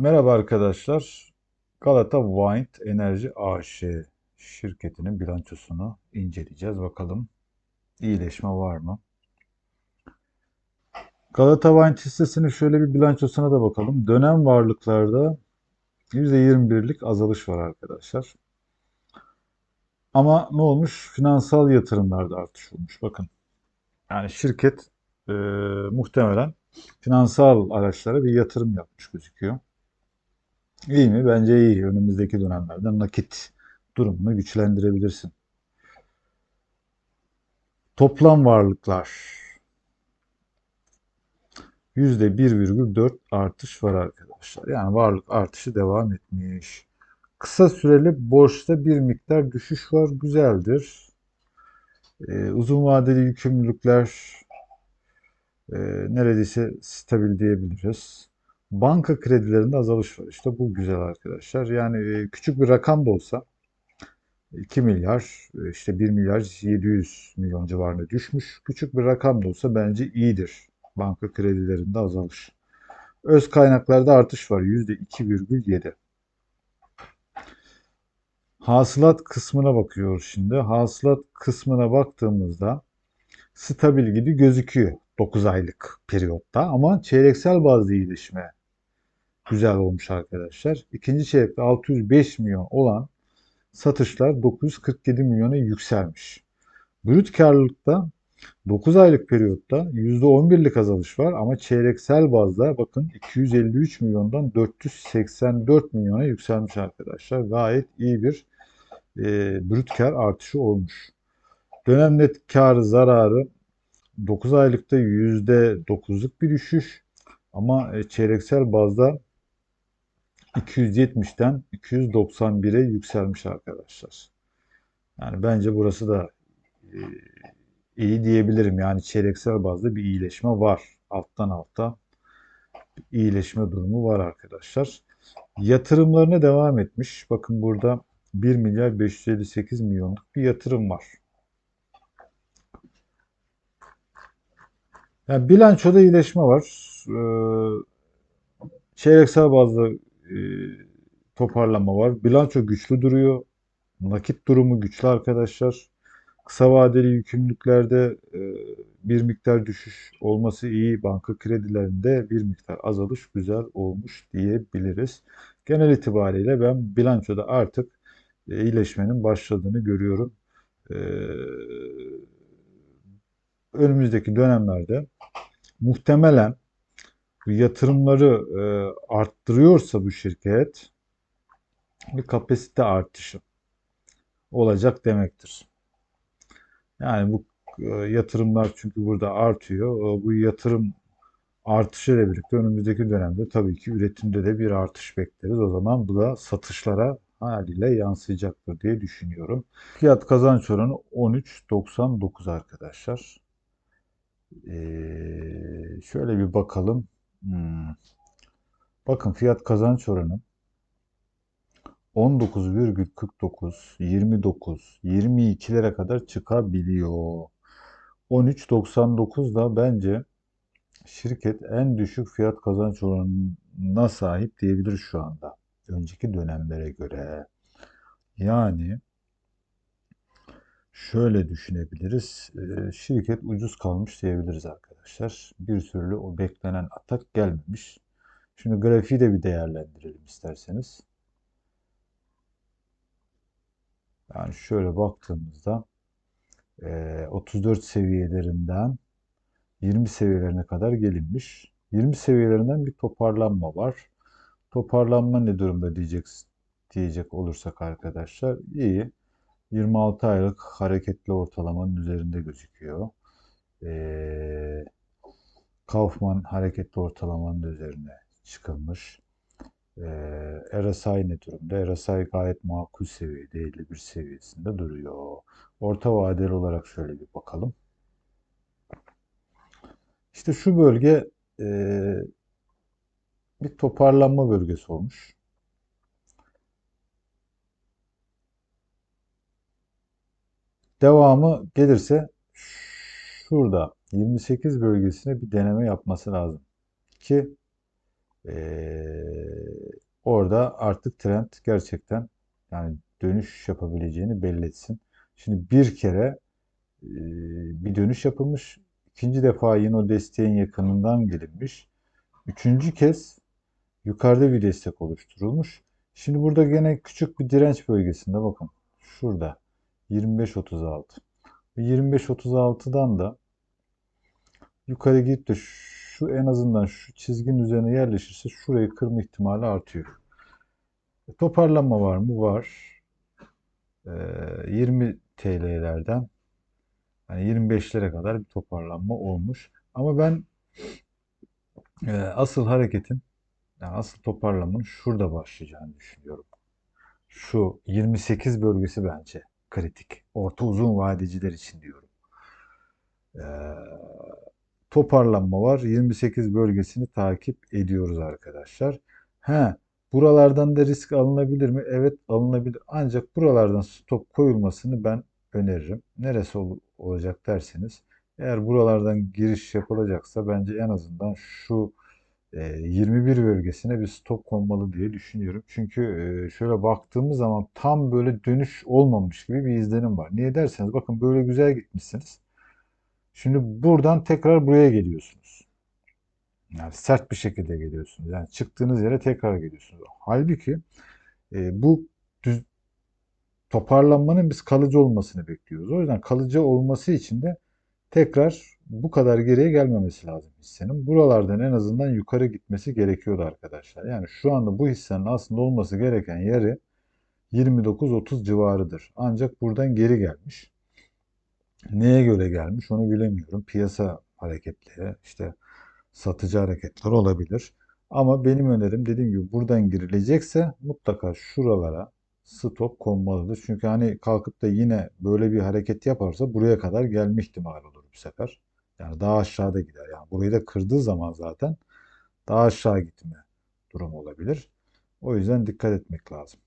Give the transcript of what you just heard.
Merhaba arkadaşlar. Galata Wind Enerji AŞ şirketinin bilançosunu inceleyeceğiz. Bakalım iyileşme var mı? Galata Wind hissesinin şöyle bir bilançosuna da bakalım. Dönem varlıklarda %21'lik azalış var arkadaşlar. Ama ne olmuş? Finansal yatırımlarda artış olmuş. Bakın. Yani şirket e, muhtemelen finansal araçlara bir yatırım yapmış gözüküyor. İyi mi? Bence iyi. Önümüzdeki dönemlerde nakit durumunu güçlendirebilirsin. Toplam varlıklar %1,4 artış var arkadaşlar. Yani varlık artışı devam etmiş. Kısa süreli borçta bir miktar düşüş var. Güzeldir. Ee, uzun vadeli yükümlülükler e, neredeyse stabil diyebiliriz. Banka kredilerinde azalış var. İşte bu güzel arkadaşlar. Yani e, küçük bir rakam da olsa 2 milyar e, işte 1 milyar 700 milyon civarında düşmüş. Küçük bir rakam da olsa bence iyidir. Banka kredilerinde azalış. Öz kaynaklarda artış var. %2,7. Hasılat kısmına bakıyoruz şimdi. Hasılat kısmına baktığımızda stabil gibi gözüküyor 9 aylık periyotta ama çeyreksel bazlı iyileşme güzel olmuş arkadaşlar. İkinci çeyrekte 605 milyon olan satışlar 947 milyona yükselmiş. Brüt karlılıkta 9 aylık periyotta %11'lik azalış var ama çeyreksel bazda bakın 253 milyondan 484 milyona yükselmiş arkadaşlar. Gayet iyi bir e, brüt kar artışı olmuş. Dönem net karı zararı 9 aylıkta %9'luk bir düşüş ama e, çeyreksel bazda 270'ten 291'e yükselmiş arkadaşlar. Yani bence burası da e, iyi diyebilirim. Yani çeyreksel bazda bir iyileşme var. Alttan alta iyileşme durumu var arkadaşlar. Yatırımlarına devam etmiş. Bakın burada 1 milyar 558 milyonluk bir yatırım var. Yani bilançoda iyileşme var. Ee, çeyreksel bazda e, toparlama var. Bilanço güçlü duruyor. Nakit durumu güçlü arkadaşlar. Kısa vadeli yükümlülüklerde e, bir miktar düşüş olması iyi. Banka kredilerinde bir miktar azalış güzel olmuş diyebiliriz. Genel itibariyle ben bilançoda artık e, iyileşmenin başladığını görüyorum. Önümüzdeki dönemlerde muhtemelen yatırımları e, arttırıyorsa bu şirket bir kapasite artışı olacak demektir. Yani bu e, yatırımlar çünkü burada artıyor. E, bu yatırım artışı ile birlikte önümüzdeki dönemde tabii ki üretimde de bir artış bekleriz. O zaman bu da satışlara haliyle yansıyacaktır diye düşünüyorum. Fiyat kazanç oranı 13.99 arkadaşlar. Ee, şöyle bir bakalım. Hmm. Bakın fiyat kazanç oranı 19,49, 29, 22'lere kadar çıkabiliyor. 13.99 da bence şirket en düşük fiyat kazanç oranına sahip diyebilir şu anda. Önceki dönemlere göre. Yani şöyle düşünebiliriz. Şirket ucuz kalmış diyebiliriz arkadaşlar. Bir türlü o beklenen atak gelmemiş. Şimdi grafiği de bir değerlendirelim isterseniz. Yani şöyle baktığımızda 34 e, seviyelerinden 20 seviyelerine kadar gelinmiş. 20 seviyelerinden bir toparlanma var. Toparlanma ne durumda diyecek diyecek olursak arkadaşlar iyi. 26 aylık hareketli ortalamanın üzerinde gözüküyor. Ee, Kaufman hareketli ortalamanın üzerine çıkılmış. Ee, RSI ne durumda? RSI gayet makul seviyede 51 seviyesinde duruyor. Orta vadeli olarak şöyle bir bakalım. İşte şu bölge e, bir toparlanma bölgesi olmuş. Devamı gelirse şurada 28 bölgesine bir deneme yapması lazım ki ee, orada artık trend gerçekten yani dönüş yapabileceğini belli etsin. Şimdi bir kere e, bir dönüş yapılmış. ikinci defa yine o desteğin yakınından gelinmiş. Üçüncü kez yukarıda bir destek oluşturulmuş. Şimdi burada gene küçük bir direnç bölgesinde bakın. Şurada 25.36. Bu 25.36'dan da yukarı gidip de şu en azından şu çizginin üzerine yerleşirse şurayı kırma ihtimali artıyor. E, toparlanma var mı? Var. E, 20 TL'lerden yani 25'lere kadar bir toparlanma olmuş. Ama ben e, asıl hareketin yani asıl toparlamanın şurada başlayacağını düşünüyorum. Şu 28 bölgesi bence kritik. Orta uzun vadeciler için diyorum. Ee, toparlanma var. 28 bölgesini takip ediyoruz arkadaşlar. He, buralardan da risk alınabilir mi? Evet alınabilir. Ancak buralardan stop koyulmasını ben öneririm. Neresi ol olacak derseniz eğer buralardan giriş yapılacaksa bence en azından şu 21 bölgesine bir stop konmalı diye düşünüyorum. Çünkü şöyle baktığımız zaman tam böyle dönüş olmamış gibi bir izlenim var. Niye derseniz bakın böyle güzel gitmişsiniz. Şimdi buradan tekrar buraya geliyorsunuz. Yani sert bir şekilde geliyorsunuz. Yani çıktığınız yere tekrar geliyorsunuz. Halbuki bu düz, toparlanmanın biz kalıcı olmasını bekliyoruz. O yüzden kalıcı olması için de tekrar bu kadar geriye gelmemesi lazım hissenin. Buralardan en azından yukarı gitmesi gerekiyordu arkadaşlar. Yani şu anda bu hissenin aslında olması gereken yeri 29-30 civarıdır. Ancak buradan geri gelmiş. Neye göre gelmiş onu bilemiyorum. Piyasa hareketleri, işte satıcı hareketler olabilir. Ama benim önerim dediğim gibi buradan girilecekse mutlaka şuralara stop konmalıdır. Çünkü hani kalkıp da yine böyle bir hareket yaparsa buraya kadar gelme ihtimali olur bu sefer. Yani daha aşağıda gider. Yani burayı da kırdığı zaman zaten daha aşağı gitme durum olabilir. O yüzden dikkat etmek lazım.